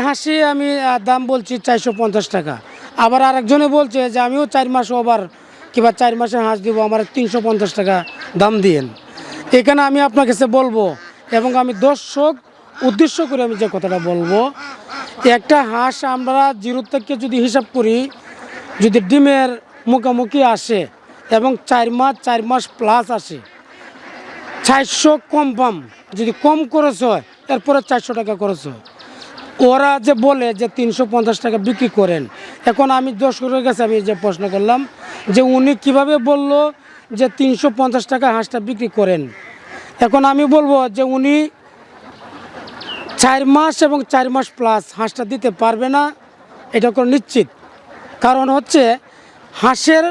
হাঁসি আমি দাম বলছি চারশো পঞ্চাশ টাকা। আবার আরেকজনে বলছে যে আমিও চার মাস ওভার কিংবা চার মাসে হাঁস দিব, আমার তিনশো পঞ্চাশ টাকা দাম দিয়েন। এখানে আমি আপনার কাছে বলব এবং আমি দর্শক, উদ্দেশ্য করে আমি যে কথাটা বলব, একটা হাঁস আমরা জিরো থেকে যদি হিসাব করি, যদি ডিমের মুখোমুখি আসে এবং চার মাস চার মাস প্লাস আসে, চারশো কম পাম, যদি কম খরচ হয়, এরপরে চারশো টাকা খরচ হয়। ওরা যে বলে যে তিনশো পঞ্চাশ টাকা বিক্রি করেন, এখন আমি দর্শকের কাছে আমি যে প্রশ্ন করলাম যে উনি কীভাবে বলল যে তিনশো পঞ্চাশ টাকা হাঁসটা বিক্রি করেন। এখন আমি বলব যে উনি চার মাস এবং চার মাস প্লাস হাঁসটা দিতে পারবে না, এটা কোনো নিশ্চিত। কারণ হচ্ছে হাঁসের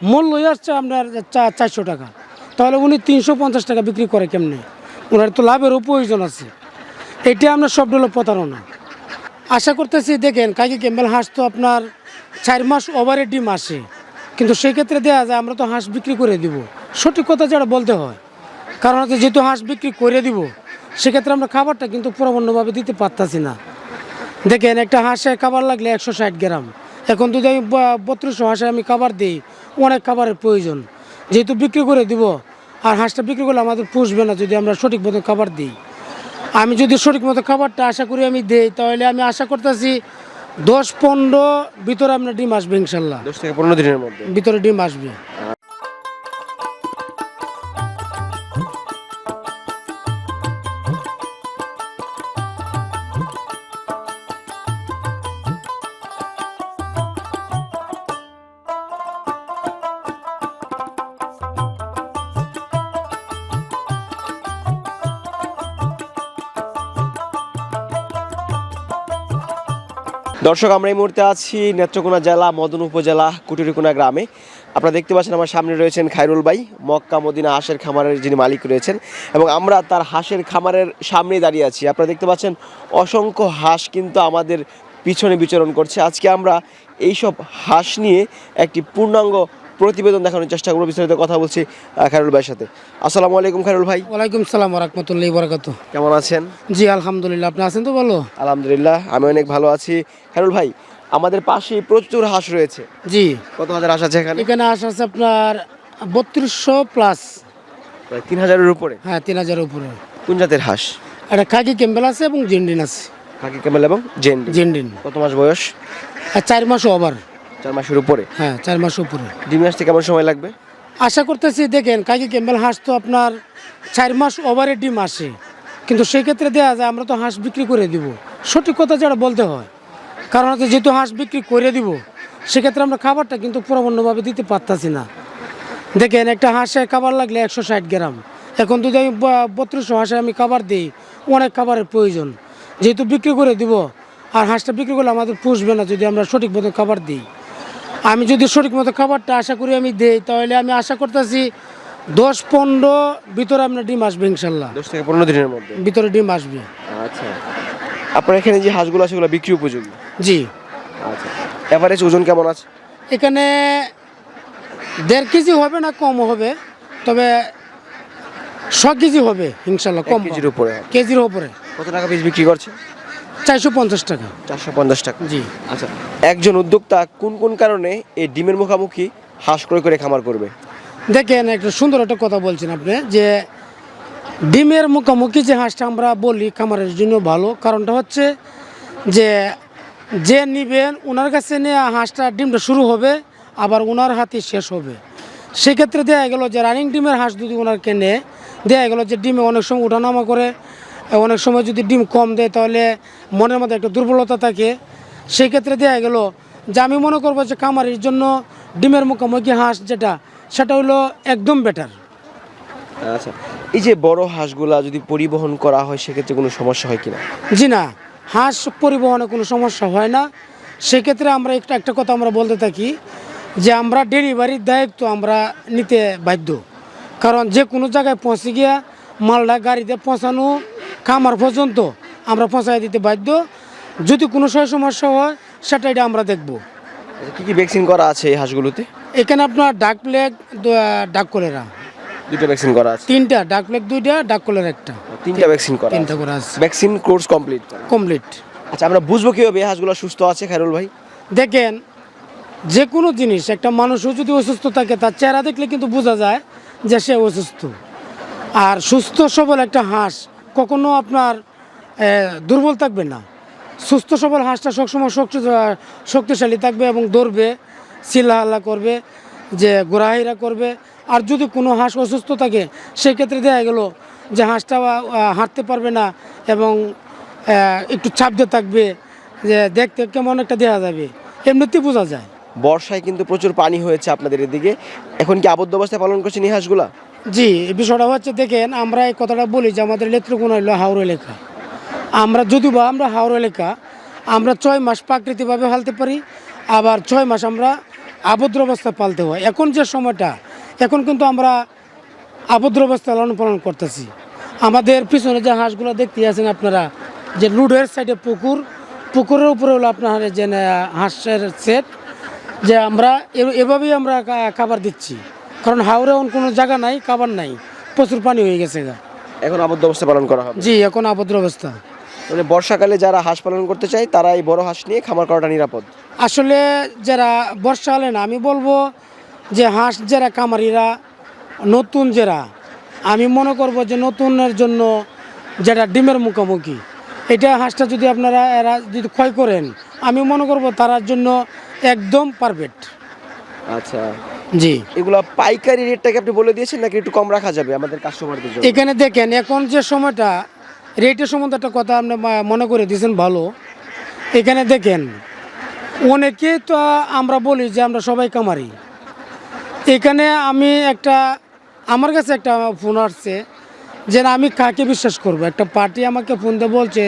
মূল্যই হচ্ছে আপনার চারশো টাকা। তাহলে উনি তিনশো পঞ্চাশ টাকা বিক্রি করে কেমনি? ওনার তো লাভেরও প্রয়োজন আছে। এটা আমরা সব হলো প্রতারণা। আশা করতেছি, দেখেন, কাকি ক্যাম্বেল হাঁস তো আপনার চার মাস ওভারে ডিম আসে। কিন্তু সেই ক্ষেত্রে দেওয়া যায়, আমরা তো হাঁস বিক্রি করে দিব। সঠিক কথা যেটা বলতে হয়, কারণ হচ্ছে যেহেতু হাঁস বিক্রি করে দিব, সেক্ষেত্রে আমরা খাবারটা কিন্তু পুরোপূর্ণভাবে দিতে পারতাছি না। দেখেন, একটা হাঁসে খাবার লাগলে একশো ষাট গ্রাম। এখন যদি আমি বত্রিশশো হাঁসে আমি খাবার দিই, অনেক খাবারের প্রয়োজন। যেহেতু বিক্রি করে দিব, আর হাঁসটা বিক্রি করলে আমাদের পুষবে না যদি আমরা সঠিক মতো খাবার দিই। আমি যদি সঠিক মতো খাবারটা আশা করি আমি দেই তাহলে আমি আশা করতেছি দশ পনেরো ভিতরে আপনার ডিম আসবে ইনশাল্লাহ। দশ থেকে পনেরো দিনের মধ্যে। ভিতরে ডিম আসবে। দর্শক, আমরা এই মুহূর্তে আছি নেত্রকোনা জেলা, মদন উপজেলা, কুটুরিকোনা গ্রামে। আপনারা দেখতে পাচ্ছেন আমার সামনে রয়েছেন খাইরুল ভাই, মক্কা মদিনা হাঁসের খামারের যিনি মালিক রয়েছেন এবং আমরা তার হাঁসের খামারের সামনে দাঁড়িয়ে আছি। আপনারা দেখতে পাচ্ছেন অসংখ্য হাঁস কিন্তু আমাদের পিছনে বিচরণ করছে। আজকে আমরা এইসব হাঁস নিয়ে একটি পূর্ণাঙ্গ প্রতিবেদন দেখানোর চেষ্টা করব বিস্তারিত কথা বলছি খায়রুল ভাইয়ের সাথে। আসসালামু আলাইকুম খায়রুল ভাই। ওয়ালাইকুম সালাম রহমতুল্লাহ বরাকাত কেমন আছেন? জি আলহামদুলিল্লাহ। আপনি আছেন তো ভালো? আলহামদুলিল্লাহ আমি অনেক ভালো আছি। খায়রুল ভাই আমাদের পাশে প্রচুর হাঁস রয়েছে। জি। কত হাজার হাঁস আছে এখানে? এখানে হাঁস আছে আপনার বত্রিশশো প্লাস। প্রায় তিন হাজারের উপরে? হ্যাঁ তিন হাজারের উপরে। কোন জাতের হাঁস? একটা খাকি ক্যাম্বেল আছে এবং জেন্ডিন আছে। খাকি ক্যামেল এবং জেন জিন্ডিন। কত মাস বয়স? আর চার মাস ওভার। চার মাসের উপরে। হ্যাঁ চার মাস উপরে। ডিম আসতে কেমন সময় লাগবে? আশা করতেছি দেখেন কাকি ক্যাম্বেল হাঁস তো আপনার চার মাস ওভারে ডিম আসে। কিন্তু সেই ক্ষেত্রে দেওয়া যায় আমরা তো হাঁস বিক্রি করে দিব। সঠিক কথা যেটা বলতে হয় কারণ হচ্ছে যেহেতু হাঁস বিক্রি করে দিব সেক্ষেত্রে আমরা খাবারটা কিন্তু পুরোপূর্ণভাবে দিতে পারতাছি না। দেখেন একটা হাঁসে খাবার লাগলে একশো ষাট গ্রাম। এখন যদি আমি বত্রিশশো হাঁসে আমি খাবার দিই অনেক খাবারের প্রয়োজন। যেহেতু বিক্রি করে দিব আর হাঁসটা বিক্রি করলে আমাদের পুষবে না যদি আমরা সঠিক মতো খাবার দিই। আমি যদি সঠিক মতো খাবারটা আশা করি আমি দেই তাহলে আমি আশা করতেছি দশ পনেরো ভিতরে আপনার ডিম আসবে ইনশাল্লাহ। দশ থেকে পনেরো দিনের মধ্যে? ভিতরে ডিম আসবে। আচ্ছা। আপনার এখানে যে হাঁসগুলো আছে সেগুলো বিক্রি উপযোগী? জি। আচ্ছা। এভারেজ ওজন কেমন আছে? এখানে দেড় কেজি হবে না কম হবে তবে ছ কেজি হবে ইনশাল্লাহ কম কেজির উপরে। কেজির উপরে। কত টাকা পিস বিক্রি করছে? চারশো পঞ্চাশ টাকা। চারশো পঞ্চাশ টাকা। জি। আচ্ছা একজন উদ্যোক্তা কোন কোন কারণে এই ডিমের মুখামুখি হাঁস ক্রয় করে খামার করবে? দেখেন একটা সুন্দর একটা কথা বলছেন আপনি যে ডিমের মুখোমুখি যে হাঁসটা আমরা বলি খামারের জন্য ভালো কারণটা হচ্ছে যে যে নিবেন ওনার কাছে নিয়ে হাঁসটা ডিমটা শুরু হবে আবার ওনার হাতে শেষ হবে। সেক্ষেত্রে দেয়া গেল যে রানিং ডিমের হাঁস যদি ওনার কেনে দেওয়া গেল যে ডিমে অনেক সময় ওঠানামা করে অনেক সময় যদি ডিম কম দেয় তাহলে মনের মধ্যে একটা দুর্বলতা থাকে। সেই ক্ষেত্রে দেয়া গেল যে আমি মনে করব যে কামারির জন্য ডিমের মুখোমুখি হাঁস যেটা সেটা হলো একদম বেটার আচ্ছা এই যে বড় হাঁসগুলা যদি পরিবহন করা হয় সেক্ষেত্রে কোনো সমস্যা হয় কিনা? জি না হাঁস পরিবহনে কোনো সমস্যা হয় না। সেক্ষেত্রে আমরা একটা একটা কথা আমরা বলতে থাকি যে আমরা ডেলিভারির দায়িত্ব আমরা নিতে বাধ্য। কারণ যে কোনো জায়গায় পৌঁছে গিয়া মালটা গাড়িতে পৌঁছানো খামার পর্যন্ত আমরা পৌঁছায় দিতে বাধ্য। যদি কোনো সময় সমস্যা হয় সেটা এটা আমরা দেখব। আচ্ছা, কি কি ভ্যাকসিন করা আছে এই হাঁসগুলোতে? এখানে আপনার ডাক প্লেগ ডাক কলেরা দুটো ভ্যাকসিন করা আছে। তিনটা ডাক প্লেগ দুইটা ডাক কলেরা একটা। তিনটা ভ্যাকসিন করা তিনটা করা আছে। ভ্যাকসিন কোর্স কমপ্লিট কমপ্লিট আচ্ছা আমরা বুঝব কীভাবে এই হাঁসগুলো সুস্থ আছে খায়রুল ভাই? দেখেন যে কোনো জিনিস একটা মানুষও যদি অসুস্থ থাকে তার চেহারা দেখলে কিন্তু বোঝা যায় যে সে অসুস্থ। আর সুস্থ সবল একটা হাঁস কখনো আপনার দুর্বল থাকবে না। সুস্থ, সবল হাঁসটা সবসময় শক্তি, শক্তিশালী থাকবে এবং দৌড়বে চিল্লাহাল্লা করবে, যে ঘোরাহিরা করবে। আর যদি কোনো হাঁস অসুস্থ থাকে, সেক্ষেত্রে দেখা গেল যে হাঁসটা হাঁটতে পারবে না এবং একটু চাপ দিয়ে থাকবে, যে দেখতে কেমন একটা দেওয়া যাবে। এমনিতেই বোঝা যায়। বর্ষায় কিন্তু প্রচুর পানি হয়েছে আপনাদের এদিকে। এখন কি আবদ্ধ অবস্থায় পালন করছেন এই হাঁসগুলা জি বিষয়টা হচ্ছে দেখেন, আমরা এই কথাটা বলি যে আমাদের নেত্রকোনা হলো হাওড় এলাকা। আমরা যদি বা আমরা হাওড় এলাকা, আমরা ছয় মাস প্রাকৃতিকভাবে ফালতে পারি, আবার ছয় মাস আমরা আবদ্ধ অবস্থায় পালতে হয়। এখন যে সময়টা, এখন কিন্তু আমরা আবদ্ধ অবস্থায় লালন পালন করতেছি। আমাদের পিছনে যে হাঁসগুলো দেখতে আছেন আপনারা, যে লুডের সাইডে পুকুর, পুকুরের উপরে হলো আপনার যে হাঁসের সেট যে আমরা এভাবেই আমরা খাবার দিচ্ছি। কারণ হাওড়ে এমন কোনো জায়গা নাই খাবার নাই। প্রচুর পানি হয়ে গেছে গা। এখন আবদ্ধ অবস্থা পালন করা হবে। জি এখন আবদ্ধ অবস্থা। মানে বর্ষাকালে যারা হাঁস পালন করতে চায় তারা এই বড় হাঁস নিয়ে খামার করাটা নিরাপদ। আসলে যারা বর্ষাকালে না আমি বলব যে হাঁস যারা কামারিরা নতুন যারা আমি মনে করব যে নতুনের জন্য যেটা ডিমের মুখোমুখি এটা হাঁসটা যদি আপনারা এরা যদি ক্ষয় করেন আমি মনে করব তার জন্য একদম পারফেক্ট আচ্ছা। জি। এগুলো পাইকারি রেটটাকে আপনি বলে দিয়েছেন নাকি একটু কম রাখা যাবে আমাদের কাস্টমারদের জন্য? এখানে দেখেন এখন যে সময়টা রেটের সম্বন্ধে একটা কথা আপনি মনে করে দিয়েছেন ভালো। এখানে দেখেন অনেকে তো আমরা বলি যে আমরা সবাই কামারি এখানে আমি একটা আমার কাছে একটা ফোন আসছে যে আমি কাকে বিশ্বাস করব? একটা পার্টি আমাকে ফোন দিয়ে বলছে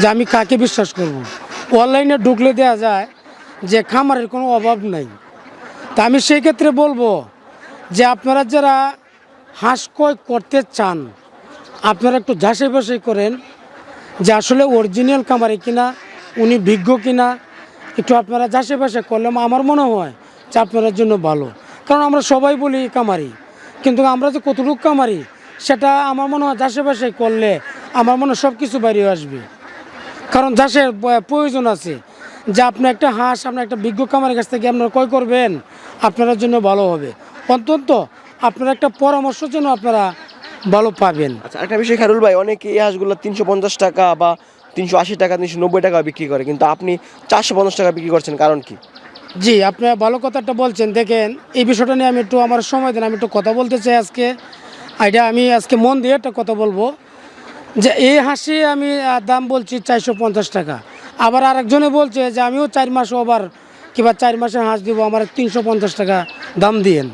যে আমি কাকে বিশ্বাস করব? অনলাইনে ঢুকলে দেওয়া যায় যে খামারের কোনো অভাব নাই। তা আমি সেই ক্ষেত্রে বলব যে আপনারা যারা হাঁস ক্রয় করতে চান, আপনারা একটু ঝাঁসাই বাছাই করেন যে আসলে অরিজিনাল কামারি কিনা, উনি বিজ্ঞ কিনা, একটু আপনারা যাচাই বাছাই করলে আমার মনে হয় যে আপনাদের জন্য ভালো। কারণ আমরা সবাই বলি কামারি কিন্তু আমরা যে কতটুকু কামারি সেটা আমার মনে হয় যাচাই বাছাই করলে আমার মনে হয় সব কিছু বাইরে আসবে। কারণ ব- প্রয়োজন আছে। যে আপনি একটা হাঁস আপনার একটা বিজ্ঞ কামারের কাছ থেকে আপনারা ক্রয় করবেন আপনার জন্য ভালো হবে। অন্তত আপনার একটা পরামর্শ যেন আপনারা ভালো পাবেন। আচ্ছা একটা বিষয় খারুল ভাই অনেকে এই হাঁসগুলো তিনশো পঞ্চাশ টাকা বা তিনশো আশি টাকা তিনশো নব্বই টাকা বিক্রি করে কিন্তু আপনি চারশো পঞ্চাশ টাকা বিক্রি করছেন কারণ কি? জি আপনি ভালো কথাটা বলছেন। দেখেন এই বিষয়টা নিয়ে আমি একটু আমার সময় দেন আমি একটু কথা বলতে চাই আজকে। এটা আমি আজকে মন দিয়ে একটা কথা বলব। যে এই হাসি আমি দাম বলছি চারশো পঞ্চাশ টাকা। আবার আরেকজনে বলছে যে আমিও চার মাস ওভার কিংবা চার মাসে হাঁস দিব, আমার তিনশো পঞ্চাশ টাকা দাম দিয়েন।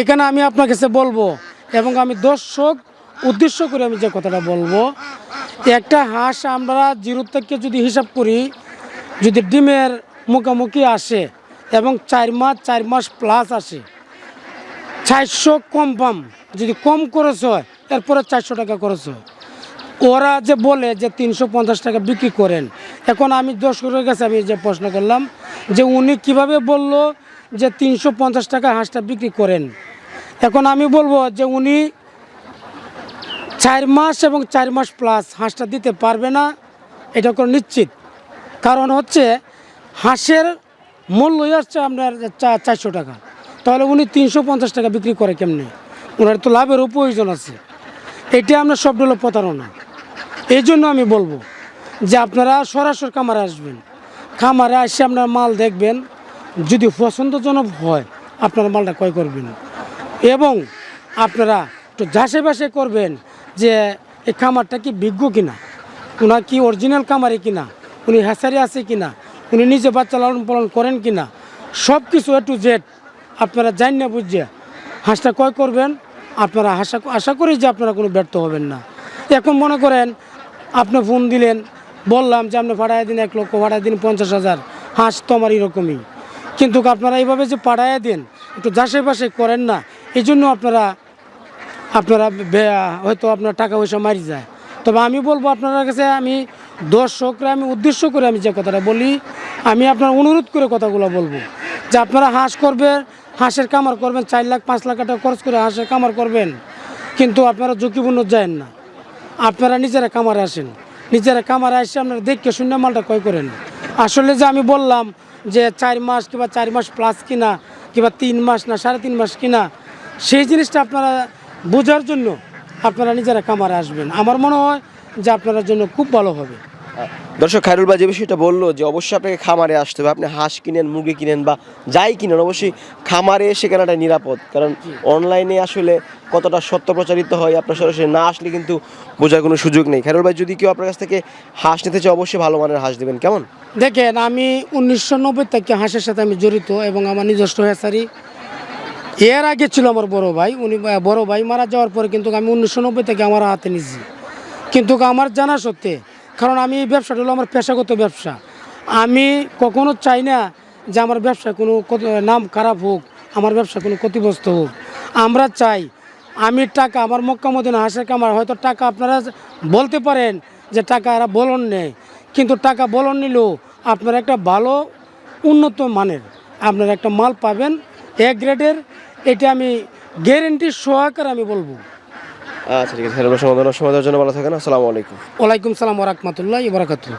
এখানে আমি আপনার কাছে বলব এবং আমি দর্শক, উদ্দেশ্য করে আমি যে কথাটা বলব, একটা হাঁস আমরা জিরো থেকে যদি হিসাব করি, যদি ডিমের মুখোমুখি আসে এবং চার মাস চার মাস প্লাস আসে, চারশো কম পাম, যদি কম খরচ হয়, এরপরে চারশো টাকা খরচ হয়। ওরা যে বলে যে তিনশো পঞ্চাশ টাকা বিক্রি করেন এখন আমি দর্শকের কাছে আমি যে প্রশ্ন করলাম যে উনি কীভাবে বলল যে তিনশো পঞ্চাশ টাকা হাঁসটা বিক্রি করেন? এখন আমি বলব যে উনি চার মাস এবং চার মাস প্লাস হাঁসটা দিতে পারবে না, এটা কোনো নিশ্চিত। কারণ হচ্ছে হাঁসের মূল্যই আসছে আপনার চারশো টাকা। তাহলে উনি তিনশো পঞ্চাশ টাকা বিক্রি করে কেমনে? ওনার তো লাভেরও প্রয়োজন আছে। এটা আপনার সব হলো প্রতারণা। এই জন্য আমি বলব যে আপনারা সরাসরি খামারে আসবেন। খামারে এসে আপনার মাল দেখবেন, যদি পছন্দজনক হয়, আপনারা মালটা ক্রয় করবেন। এবং আপনারা একটু যাচাই বাছাই করবেন যে এই খামারটা কি বিজ্ঞ কিনা ওনার কি অরিজিনাল খামারে কিনা, উনি হ্যাসারি আছে কিনা, উনি নিজে বাচ্চা লালন পালন করেন কিনা সব কিছু এ টু জেড আপনারা জান না বুঝছে হাঁসটা ক্রয় করবেন। আপনারা আশা আশা করি যে আপনারা কোনো ব্যর্থ হবেন না। এখন মনে করেন, আপনি ফোন দিলেন বললাম যে আপনি ভাড়ায় দিন এক লক্ষ, ভাড়ায় দিন পঞ্চাশ হাজার। হাঁস তো আমার এরকমই। কিন্তু আপনারা এইভাবে যে পাঠায় দেন, একটু বাছাই করেন না এই জন্য আপনারা আপনারা হয়তো আপনার টাকা পয়সা মারি যায়। তবে আমি বলব আপনার কাছে, আমি দর্শকরা, আমি উদ্দেশ্য করে আমি যে কথাটা বলি, আমি আপনার অনুরোধ করে কথাগুলো বলব। যে আপনারা হাঁস করবেন, হাঁসের কামার করবেন, চার লাখ, পাঁচ লাখ টাকা খরচ করে হাঁসের কামার করবেন, কিন্তু আপনারা ঝুঁকিপূর্ণ যায় না। আপনারা নিজেরা কামারে আসেন। নিজেরা কামারে এসে আপনারা দেখে শূন্য মালটা ক্রয় করেন। আসলে যে আমি বললাম যে চার মাস কিংবা চার মাস প্লাস কিনা, কিংবা তিন মাস না, সাড়ে তিন মাস কিনা, সেই জিনিসটা আপনারা বোঝার জন্য আপনারা নিজেরা কামারে আসবেন। আমার মনে হয় যে আপনার জন্য খুব ভালো হবে। দর্শক খায়রুল ভাই যে বিষয়টা বলল যে অবশ্যই আপনাকে খামারে আসতে হবে। আপনি হাঁস কিনেন মুরগি কিনেন বা যাই কিনেন অবশ্যই খামারে এসে কেনাটা নিরাপদ। কারণ অনলাইনে আসলে কতটা সত্য প্রচারিত হয় আপনার সরাসরি না আসলে কিন্তু বোঝার কোনো সুযোগ নেই। খায়রুল ভাই যদি কেউ আপনার কাছ থেকে হাঁস নিতে চায় অবশ্যই ভালো মানের হাঁস দেবেন। কেমন? দেখেন আমি উনিশশো নব্বই থেকে হাঁসের সাথে আমি জড়িত এবং আমার নিজস্ব হেসারি এর আগে ছিল আমার বড় ভাই। উনি বড় ভাই মারা যাওয়ার পরে কিন্তু আমি উনিশশো নব্বই থেকে আমার হাতে নিয়েছি। কিন্তু আমার জানা সত্ত্বে কারণ আমি এই ব্যবসাটা হলো আমার পেশাগত ব্যবসা। আমি কখনো চাই না যে আমার ব্যবসা কোনো নাম খারাপ হোক, আমার ব্যবসা কোনো ক্ষতিগ্রস্ত হোক। আমরা চাই আমি টাকা, আমার মক্কা মদিনা হাঁসের কামার হয়তো টাকা আপনারা বলতে পারেন যে টাকা এরা বলন নেয় কিন্তু টাকা বলন নিলেও আপনারা একটা ভালো, উন্নত মানের আপনারা একটা মাল পাবেন এ গ্রেডের এটা আমি গ্যারেন্টি সহকারে আমি বলব। আচ্ছা ঠিক আছে। সমাধান সমাধানের জন্য ভালো থাকেন। আসসালামু আলাইকুম। ওয়ালাইকুম সালাম ওরহমতুল্লাহ ইবরাকাতু